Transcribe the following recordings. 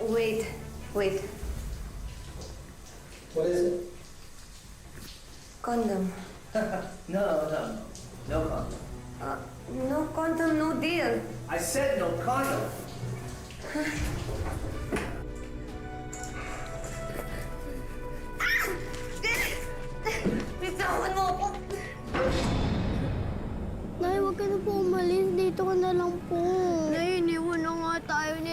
Wait, wait. What is it? Condom. No, no, no. No condom. Uh, no condom, no deal. I said no condom. Bitawan mo ako. Nay, huwag ka na po umalis. Dito ka na lang po.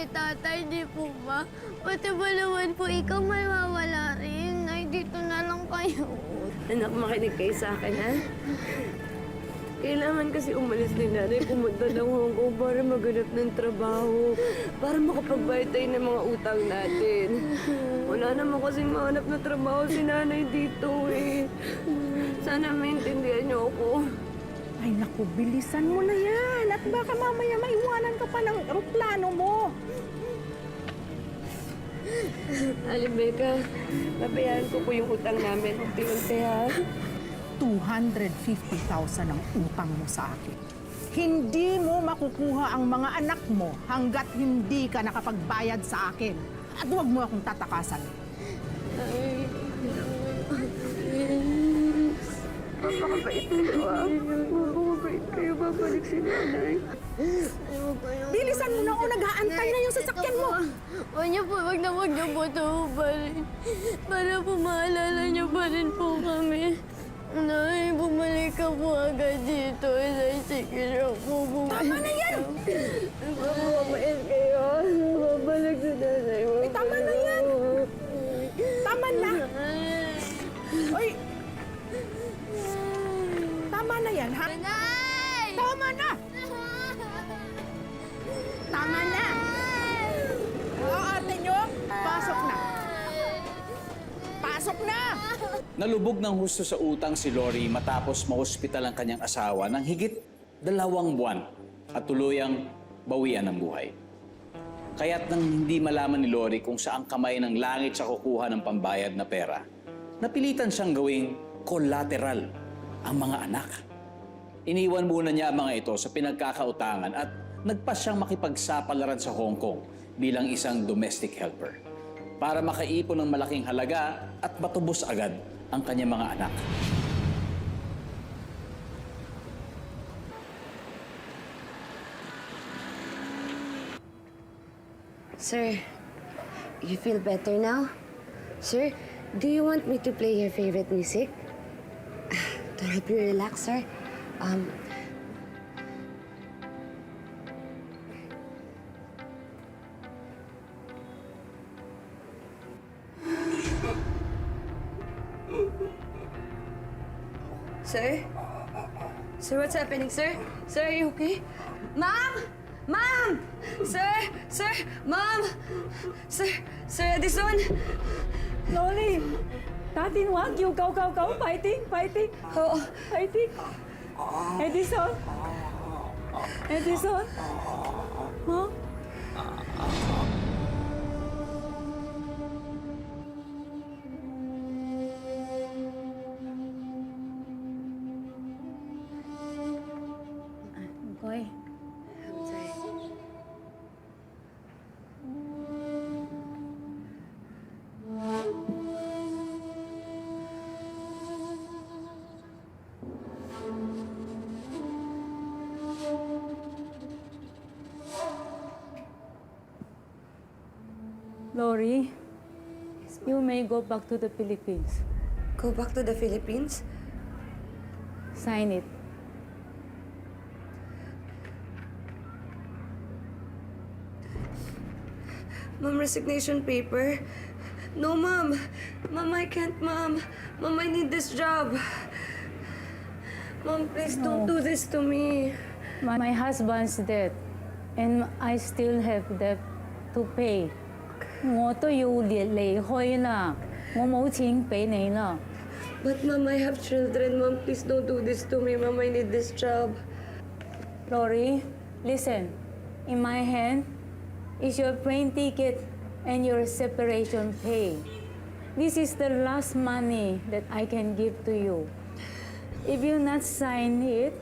Ni tatay, di po ba? Pati ba naman po ikaw may mawala rin? Nay, dito na lang kayo. Anak, makinig kayo sa akin, ha? Kailangan kasi umalis ni nanay, pumunta ng Hong Kong para maghanap ng trabaho, para makapagbayad tayo ng mga utang natin. Wala naman kasing mahanap na trabaho si nanay dito eh. Sana maintindihan niyo ako. Ay naku, bilisan mo na yan. At baka mamaya maiwanan ka pa ng eroplano mo. Alibeka, babayaran ko po yung utang namin. Unti-unti ha. 250,000 ang utang mo sa akin. Hindi mo makukuha ang mga anak mo hanggat hindi ka nakapagbayad sa akin. At huwag mo akong tatakasan. Napakabait nito ah. Mababait kayo, babalik si nanay. Bilisan mo na o nag-aantay na yung sasakyan mo. Huwag niyo po, huwag na huwag niyo po ito rin. Para po maalala niyo pa rin po kami. Nay, bumalik ka po agad dito. Sige lang po, bumalik Tama na yan! Tama na! Tama na! Oo, ate nyo, pasok na. Pasok na! Nalubog ng husto sa utang si Lori matapos mahospital ang kanyang asawa ng higit dalawang buwan at tuluyang bawian ng buhay. Kaya't nang hindi malaman ni Lori kung saan kamay ng langit sa kukuha ng pambayad na pera, napilitan siyang gawing collateral ang mga anak. Iniwan muna niya ang mga ito sa pinagkakautangan at nagpas siyang makipagsapalaran sa Hong Kong bilang isang domestic helper para makaipon ng malaking halaga at matubos agad ang kanyang mga anak. Sir, you feel better now? Sir, do you want me to play your favorite music? To help you relax, sir? Um, Sir? Sir, what's happening, sir? Sir, are you okay? Mom! Mom! Sir! Sir! Mom! Sir! Sir Edison! Loli, Tatin Wagyu, go, go, go, fighting, fighting, Oo. fighting. Edison? Edison? You may go back to the Philippines. Go back to the Philippines? Sign it. Mom, resignation paper? No, Mom. Mom, I can't, Mom. Mom, I need this job. Mom, please don't do this to me. My, my husband's dead, and I still have debt to pay. 我都要离离开啦，我冇钱俾你啦。 But, ma'am, I have children. Ma'am, please don't do this to me. Ma'am, I need this job. Lori, listen. In my hand is your plane ticket and your separation pay. This is the last money that I can give to you. If you not sign it,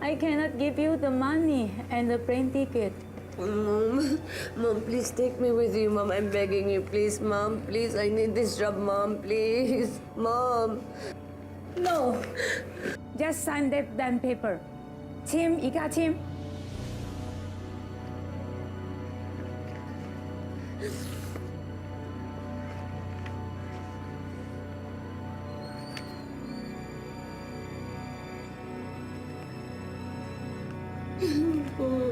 I cannot give you the money and the plane ticket. Mom, Mom, please take me with you, Mom. I'm begging you, please, Mom. Please, I need this job, Mom. Please, Mom. No. Just sign that damn paper. Tim, you got Tim? Oh.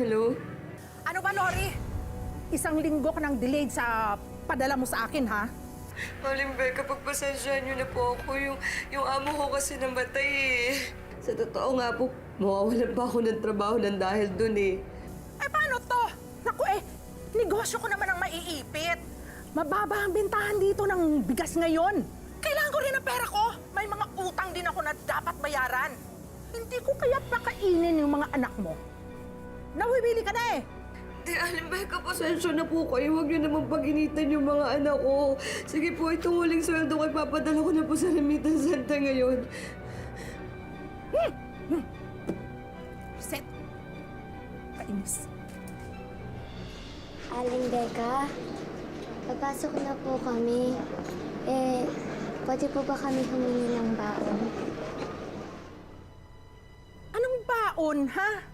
Hello? Ano ba, Lori? Isang linggo ka nang delayed sa padala mo sa akin, ha? Aling Becca, pagpasensyahan niyo na po ako. Yung, yung amo ko kasi namatay eh. Sa totoo nga po, mawawalan pa ako ng trabaho ng dahil dun eh. Eh, paano to? Naku eh, negosyo ko naman ang maiipit. Mababa ang bentahan dito ng bigas ngayon. Kailangan ko rin ang pera ko. May mga utang din ako na dapat bayaran. Hindi ko kaya pakainin yung mga anak mo. Nawibili ka na eh. Di, Aling Becca, pasensya na po kayo. Huwag niyo naman paginitan yung mga anak ko. Sige po, itong huling sweldo ko, ipapadala ko na po sa Lamitan Santa ngayon. Set. Kainis. Aling Becca, papasok na po kami. Eh, pwede po ba kami humingi ng baon? Anong baon, ha?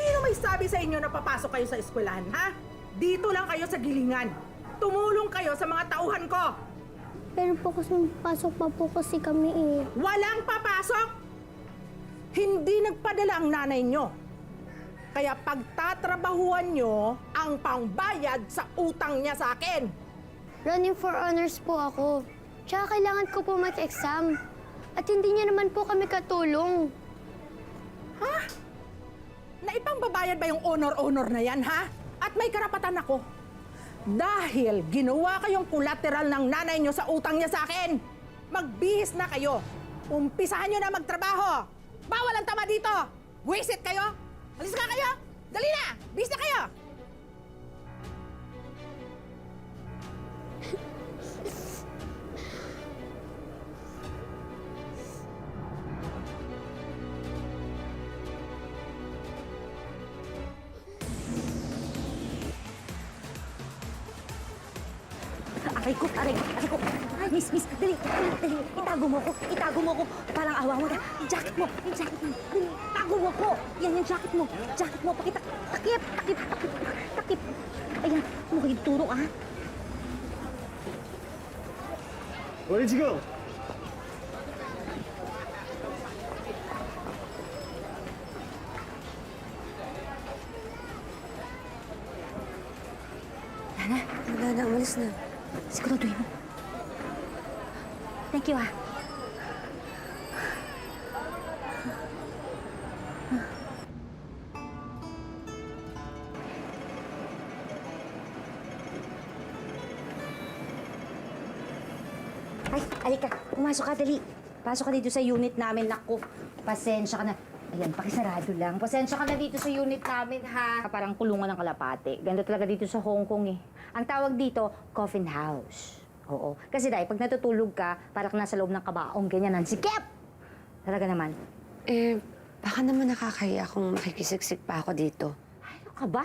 Sino may sabi sa inyo na papasok kayo sa eskwelahan, ha? Dito lang kayo sa gilingan. Tumulong kayo sa mga tauhan ko. Pero po kasi pasok pa po kasi kami eh. Walang papasok! Hindi nagpadala ang nanay nyo. Kaya pagtatrabahuan nyo ang pangbayad sa utang niya sa akin. Running for honors po ako. Tsaka kailangan ko po mag-exam. At hindi niya naman po kami katulong. Ha? Na ipangbabayad ba yung honor-honor na yan, ha? At may karapatan ako. Dahil ginawa kayong collateral ng nanay nyo sa utang niya sa akin. Magbihis na kayo. Umpisahan nyo na magtrabaho. Bawal ang tama dito. Wisit kayo. Alis ka kayo. Dali na. Bis na kayo. Dali, dali. Itago mo ko, itago mo ko. Parang awa mo na. Jacket mo, yung jacket mo. Dali, itago mo ko. Yan, yung jacket mo. Jacket mo, pakita. Takip, takip, takip, takip. Ayan, mo kayo turo, ah. Where did you go? Wala na, umalis na. Siguraduhin mo. Thank you, ah. Ay, alika. Pumasok ka, dali. Pasok ka dito sa unit namin. Naku, pasensya ka na. Ayan, pakisarado lang. Pasensya ka na dito sa unit namin, ha? Parang kulungan ng kalapate. Ganda talaga dito sa Hong Kong, eh. Ang tawag dito, coffin house. Oo. Kasi dahil pag natutulog ka, parang nasa loob ng kabaong, ganyan ang sikip! Talaga naman. Eh, baka naman nakakaya kung makikisiksik pa ako dito. Ano ka ba?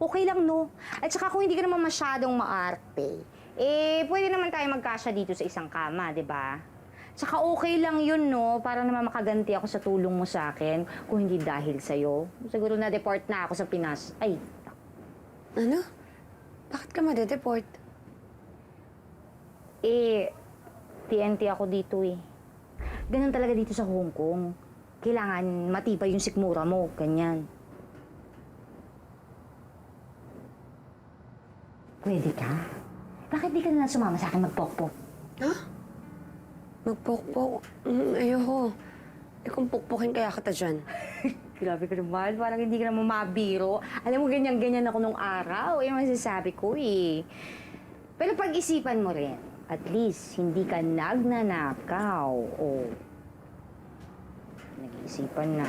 Okay lang, no? At saka kung hindi ka naman masyadong maarte, eh, pwede naman tayo magkasya dito sa isang kama, di ba? Tsaka okay lang yun, no? Para naman makaganti ako sa tulong mo sa akin kung hindi dahil sa'yo. Siguro na-deport na ako sa Pinas. Ay, Ano? Bakit ka madedeport? Eh, TNT ako dito eh. Ganun talaga dito sa Hong Kong. Kailangan matibay yung sikmura mo, ganyan. Pwede ka? Bakit di ka na lang sumama sa akin magpokpok? Ha? Magpokpok? Mm, ayoko. Eh kung pukpukin kaya kita dyan. Grabe ka naman, parang hindi ka naman mabiro. Alam mo, ganyan-ganyan ako nung araw. Yung masasabi ko eh. Pero pag-isipan mo rin, at least, hindi ka nagnanakaw o nag-iisipan na.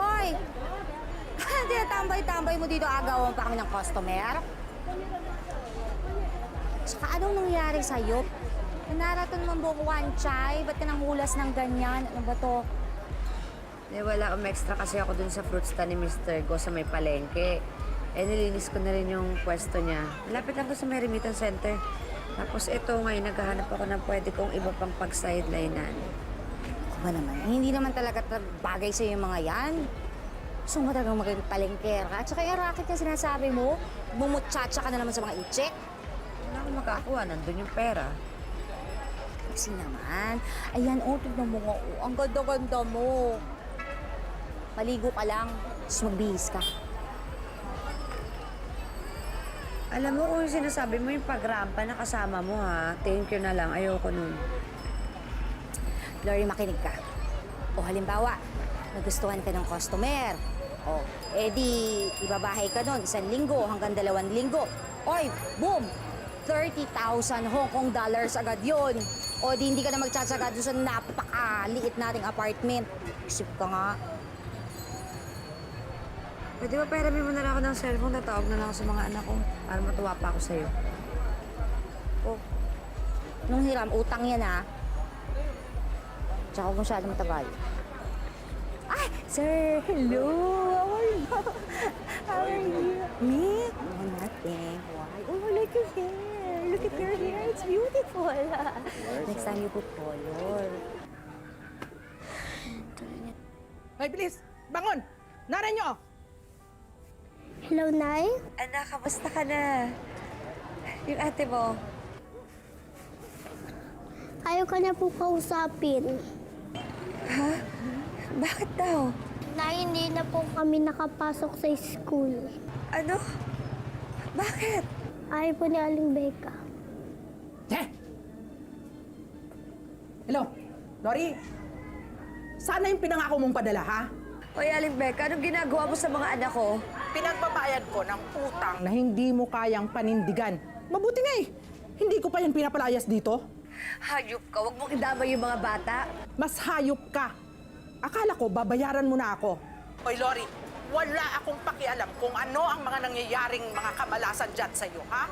Hoy! Tinatambay-tambay mo dito agawan pa kami ng customer? Tsaka anong nangyari sa'yo? Nanaraton mo buong wanchay? Ba't ka nang hulas ng ganyan? Ano ba to? Eh, wala akong extra kasi ako dun sa fruit stand ni Mr. Go sa may palengke. Eh, nilinis ko na rin yung pwesto niya. Malapit lang ko sa may remittance center. Tapos ito ngayon, naghahanap ako ng pwede kong iba pang pag-sidelinean. Ako ba naman? Eh, hindi naman talaga ta- bagay sa'yo yung mga yan. Gusto mo talagang maging palengkera ka? At saka yung racket na sinasabi mo, bumutsacha ka na naman sa mga incheck. Wala akong makakuha. Nandun yung pera. Kasi naman, ayan, oh, tignan mo nga, oh, ang ganda-ganda mo. Maligo ka lang, tapos magbihis ka. Alam mo kung sinasabi mo yung pagrampa na kasama mo ha. Thank you na lang. Ayoko nun. Lori, makinig ka. O halimbawa, nagustuhan ka ng customer. O, edi, ibabahay ka nun, isang linggo hanggang dalawang linggo. Oy, boom! 30,000 Hong Kong dollars agad yon. O di hindi ka na magtsatsaga doon sa napakaliit nating apartment. Isip ka nga. Pwede ba pairamin mo na lang ako ng cellphone? Tatawag na lang ako sa mga anak ko para matuwa pa ako sa'yo. O, nung hiram, utang yan ha. Tsaka huwag masyado matagal. Ay, sir, hello. How are you? How are you? Me? Oh, nothing. Why? Oh, look at hair. Look at your hair. It's beautiful. Next time you put color. Ay, bilis! Bangon! Nanay nyo! Hello, Nay? Anak, kamusta ka na? Yung ate mo, Ayaw ka na po kausapin. bakit daw? Nay, hindi na po kami nakapasok sa school. Ano? Bakit? Ayaw po ni Aling Becca. Eh! Hello? Lori? Sana yung pinangako mong padala, ha? Oy, Aling Becca, anong ginagawa mo sa mga anak ko? Pinagbabayad ko ng utang na hindi mo kayang panindigan. Mabuti nga eh. Hindi ko pa yan pinapalayas dito. Hayop ka, huwag mong idamay yung mga bata. Mas hayop ka. Akala ko, babayaran mo na ako. Oy, Lori, wala akong pakialam kung ano ang mga nangyayaring mga kamalasan dyan sa'yo, ha?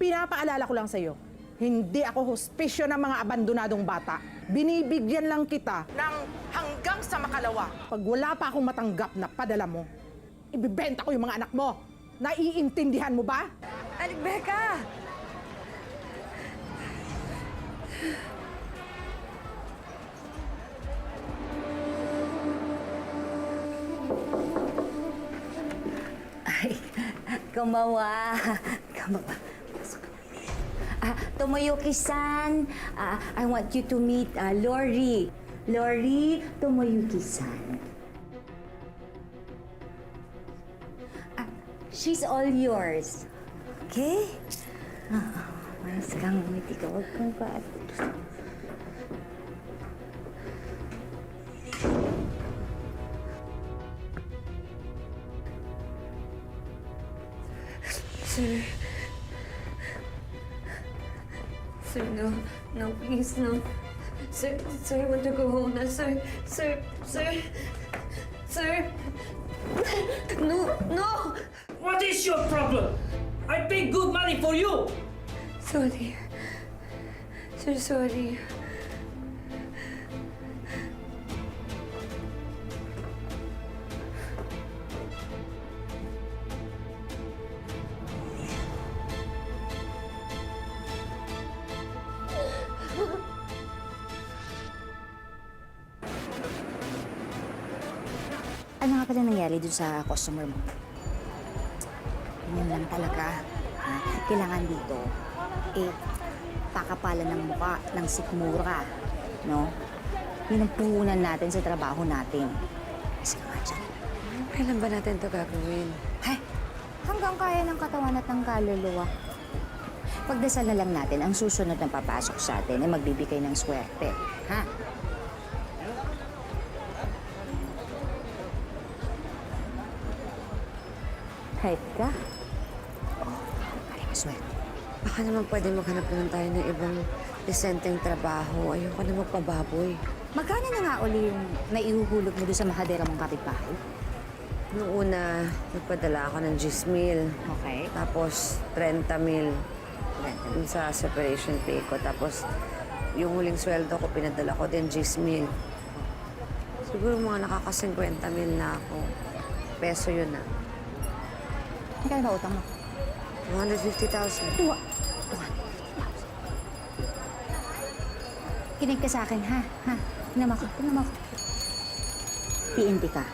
Pinapaalala ko lang sa'yo, hindi ako hospisyo ng mga abandonadong bata. Binibigyan lang kita ng hanggang sa makalawa. Pag wala pa akong matanggap na padala mo, ibibenta ko yung mga anak mo. Naiintindihan mo ba? Aling! Ay, kumawa. Kumawa. Ah, Tomoyuki-san, ah, I want you to meet ah, Lori. Lori Tomoyuki-san. Ah, she's all yours. Okay? Ah, mas kang umiti ka. Huwag kang pa. Please, no. Sir, sir, I want to go home na, sir. Sir, sir. Sir. No, no! What is your problem? I pay good money for you. Sorry. Sir, sorry. Nangyari dun sa customer mo? Yun lang talaga. Ha? Kailangan dito, eh, pakapalan ng muka ng sikmura. No? Yun ang puhunan natin sa trabaho natin. Kasi nga dyan, Kailan ba natin ito gagawin? Hay, hanggang kaya ng katawan at ng kaluluwa. Pagdasal na lang natin, ang susunod na papasok sa atin ay magbibigay ng swerte. Kahit ka? Oh, pare maswerte. Baka naman pwede maghanap naman tayo ng ibang decenteng trabaho. Ayoko na magpababoy. Magkano na nga uli yung naihuhulog mo doon sa mahadera mong kapitbahay? Nung una, nagpadala ako ng 10 mil. Okay. Tapos, 30 mil dun sa separation pay ko. Tapos, yung huling sweldo ko, pinadala ko din 10 mil. Siguro mga nakaka-50 mil na ako. Peso yun ah. Magkano ba utang mo? 250,000. Tuwa. Kinig ka sa akin, ha? Ha? Tingnan mo ako. Tingnan mo ako. PNP ka.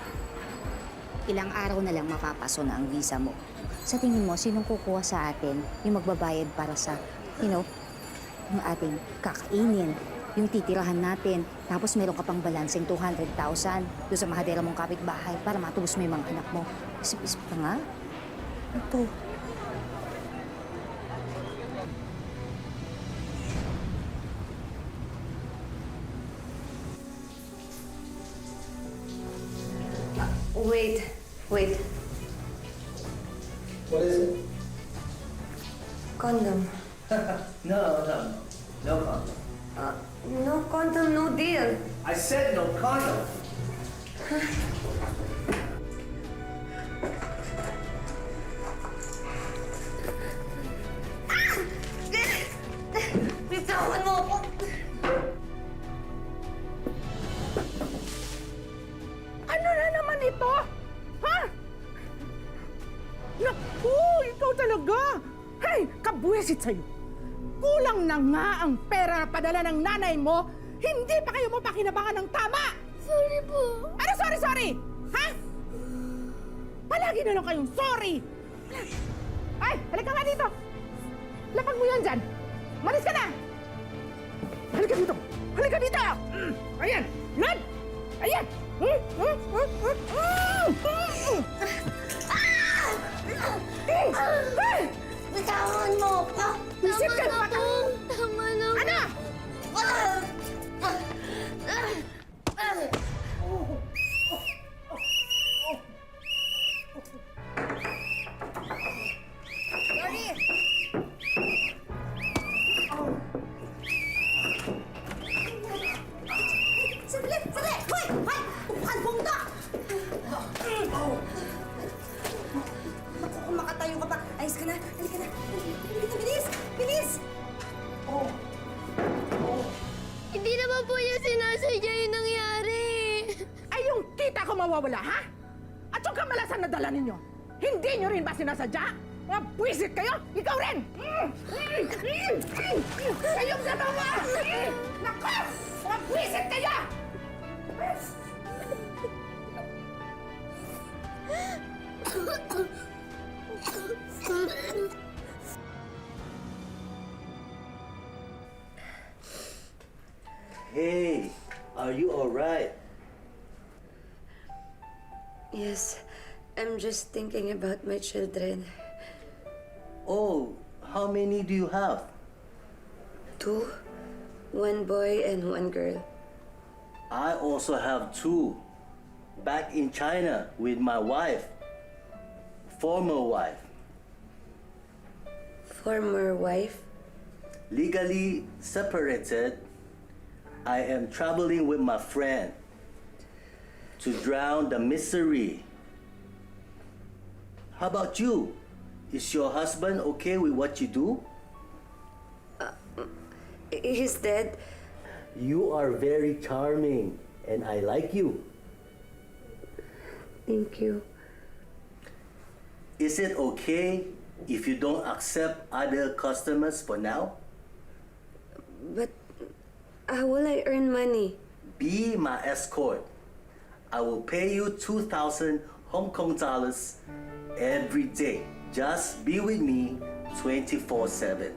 Ilang araw na lang mapapaso na ang visa mo. Sa tingin mo, sinong kukuha sa atin yung magbabayad para sa, you know, yung ating kakainin, yung titirahan natin, tapos meron ka pang balanseng 200,000 doon sa mahadera mong kapitbahay para matubos mo yung mga anak mo. Isip-isip ka nga. Ito. Wait, wait. Talaga! Hey, kabwesit sa'yo! Kulang na nga ang pera na padala ng nanay mo, hindi pa kayo mapakinabangan ng tama! Sorry po. Ano sorry, sorry? Ha? Palagi na lang kayong sorry! Ay, halika nga dito! Lapag mo yan dyan! Malis ka na! Halika dito! Halika dito! Ayan! Yan! Ayan! Mm, mm, mm, mm, mm, mm. Bitawan mo ako. Isip ka Tama pa na po. Tama na po. Ano? Mawawala, ha? At yung kamalasan na dala ninyo, hindi nyo rin ba sinasadya? Mga buwisit kayo! Ikaw rin! Kayong dalawa! Naku! Mga buwisit kayo! Hey, I'm just thinking about my children. Oh, how many do you have? Two, one boy and one girl. I also have two. Back in China with my wife. Former wife. Former wife. Legally separated, I am traveling with my friend to drown the misery. How about you? Is your husband okay with what you do? I- He's dead. You are very charming and I like you. Thank you. Is it okay if you don't accept other customers for now? But how will I earn money? Be my escort. I will pay you 2,000 Hong Kong dollars every day. Just be with me 24 7.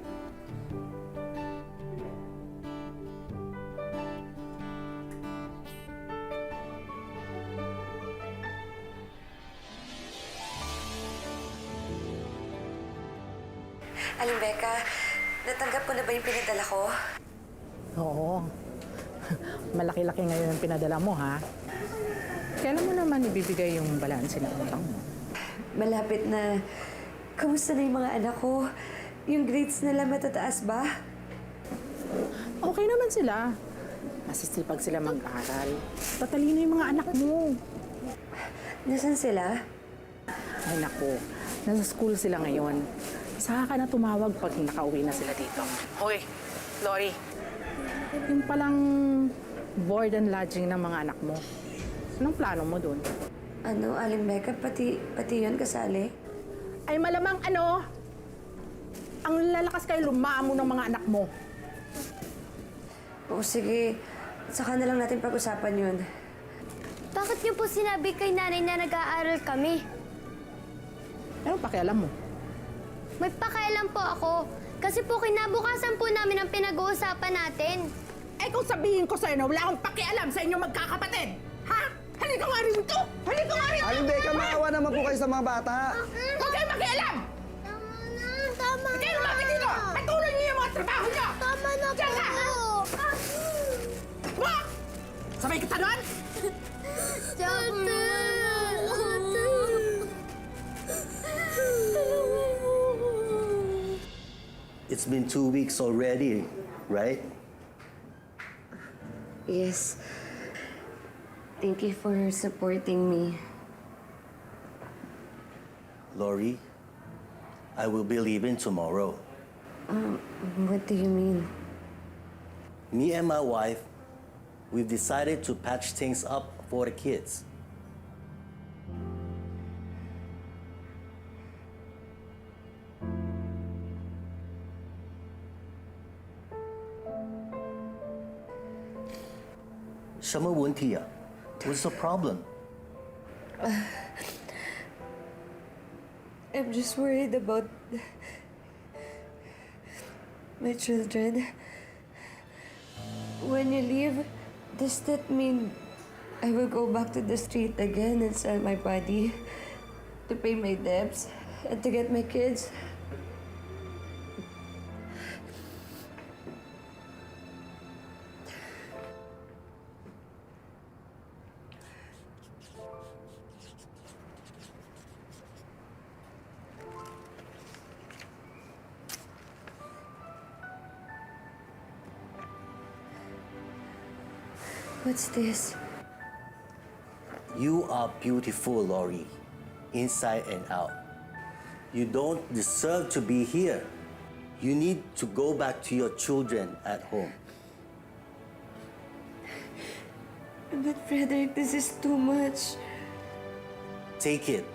Aling Becca, natanggap ko na ba yung pinadala ko? Oo. Malaki-laki ngayon ang pinadala mo, ha? Kailan mo naman ibibigay yung balanse ng utang mo? Malapit na. Kamusta na yung mga anak ko? Yung grades nila matataas ba? Okay naman sila. Masisipag sila mag-aral. Tatalino yung mga anak mo. Nasaan sila? Ay nako, nasa school sila ngayon. Saka ka na tumawag pag nakauwi na sila dito. Hoy, Lori. Yung palang board and lodging ng mga anak mo. Anong plano mo dun? Ano, Aling Becca, pati, pati yun kasali? Ay malamang ano, ang lalakas kayo lumamo ng mga anak mo. O sige, saka na lang natin pag-usapan yun. Bakit niyo po sinabi kay nanay na nag-aaral kami? Ano pakialam mo? May pakialam po ako. Kasi po kinabukasan po namin ang pinag-uusapan natin. Eh kung sabihin ko sa'yo na wala akong pakialam sa inyong magkakapatid, ha? Halika nga rito! Halika nga rito! Aling Becca, maawa naman po kayo sa mga bata. Huwag kayong makialam! Tama na! Tama Huwag kayong lumapit dito! Patuloy niyo yung mga trabaho niyo! Tama na Diyan ka! Wa! Sabay kita doon? Ate! Ate! It's been two weeks already, right? Yes. Thank you for supporting me. Lori, I will be leaving tomorrow. What do you mean? Me and my wife, we've decided to patch things up for the kids.什么问题啊? What's the problem? I'm just worried about my children. When you leave, does that mean I will go back to the street again and sell my body to pay my debts and to get my kids? What's this? You are beautiful, Lori, inside and out. You don't deserve to be here. You need to go back to your children at home. But Frederick, this is too much. Take it.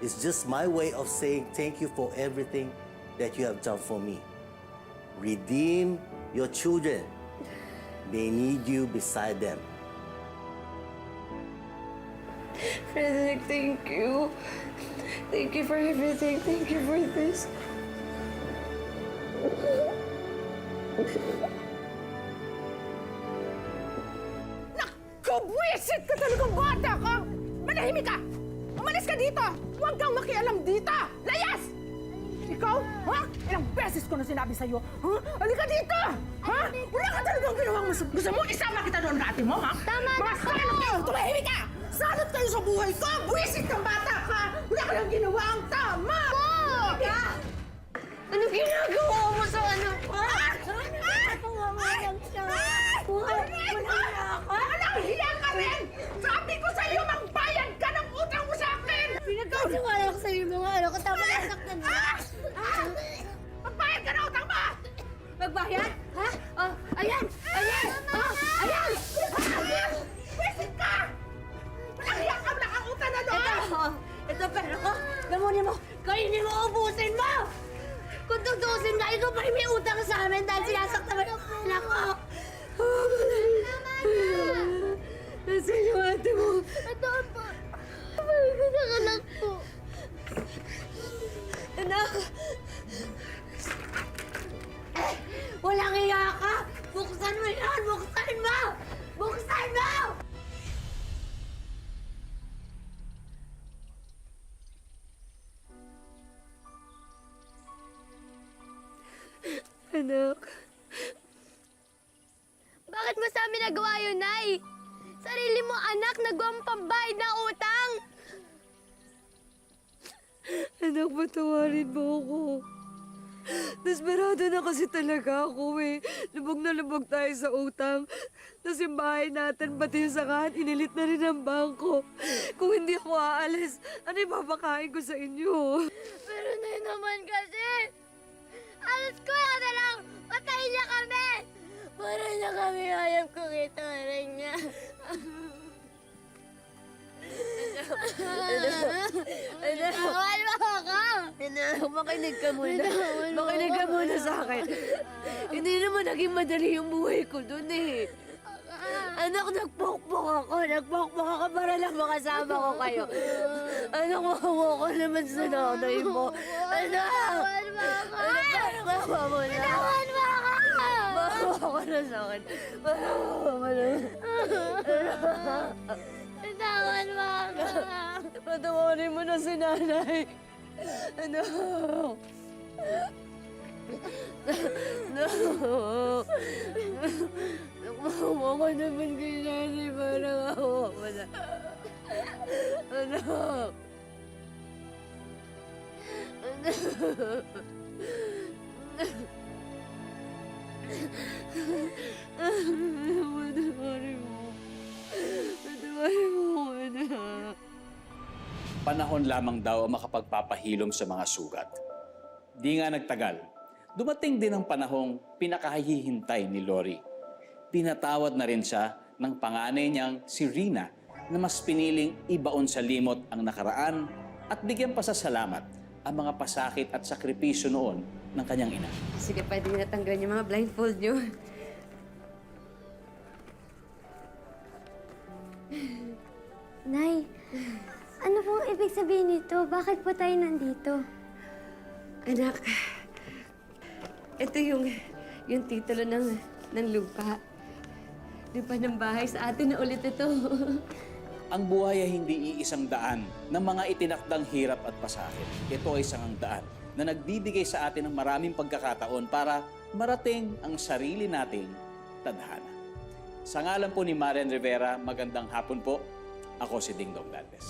It's just my way of saying thank you for everything that you have done for me. Redeem your children. They need you beside them. Frederick, thank you. Thank you for everything. Thank you for this. Nakabwisit ka talagang bata ka! Manahimik ka! Umalis ka dito! Huwag kang makialam dito! Layas! Ikaw, ha? Ilang beses ko na sinabi sa'yo, ha? Halika dito! Ha? Wala ka talagang ginawang mas... Gusto mo isama kita doon kati mo, ha? Tama na Mga salot kayo! Tumahimik ka! Salot kayo sa buhay ko! Buwisit kang bata ka! Wala ka lang ginawa ang tama! Po! Ano ginagawa mo sa? Anak, Anak. Bakit mo sa amin nagawa yun, Nay? Sarili mo anak, nagawang pambayad na utang! Anak, patawarin mo ako. Desperado na kasi talaga ako eh. Lubog na lubog tayo sa utang. Tapos yung bahay natin, pati yung sakahan, inilit na rin ang bangko. Kung hindi ako aalis, ano yung papakain ko sa inyo? Pero na naman kasi! Alas ko na lang! Patayin niya kami! Para niya kami hayop kung ito rin niya. Bawal mo ako! Makinig ka muna. Makinig ka muna sa akin. Hindi naman naging madali yung buhay ko dun eh. Anak, nagpokpok ako. Nagpokpok ako para lang makasama ko kayo. Anak, mahawa ko naman sa nanay mo. Anak! Bawal mo ako! Anak, parang mahawa mo na. Bawal mo ako! Mahawa ko na sa akin. Mahawa mo na. Bawal mo ako! Patawarin mo na si nanay. Ano? No. Nakahawa ko naman kay nanay. Parang hawa mo na. Ano? Patawarin mo. Patawarin ako. Panahon lamang daw ang makapagpapahilom sa mga sugat. Di nga nagtagal, dumating din ang panahong pinakahihintay ni Lori. Pinatawad na rin siya ng panganay niyang si Rina na mas piniling ibaon sa limot ang nakaraan at bigyan pa sa salamat ang mga pasakit at sakripisyo noon ng kanyang ina. Sige, pwede na tanggalin yung mga blindfold nyo. Nay, ano pong ibig sabihin nito? Bakit po tayo nandito? Anak, ito yung, yung titulo ng, ng lupa. Lupa ng bahay sa atin na ulit ito. Ang buhay ay hindi iisang daan ng mga itinakdang hirap at pasakit. Ito ay isang daan na nagbibigay sa atin ng maraming pagkakataon para marating ang sarili nating tadhana. Sa ngalan po ni Marian Rivera, magandang hapon po. Ako si Ding Dong Dantes.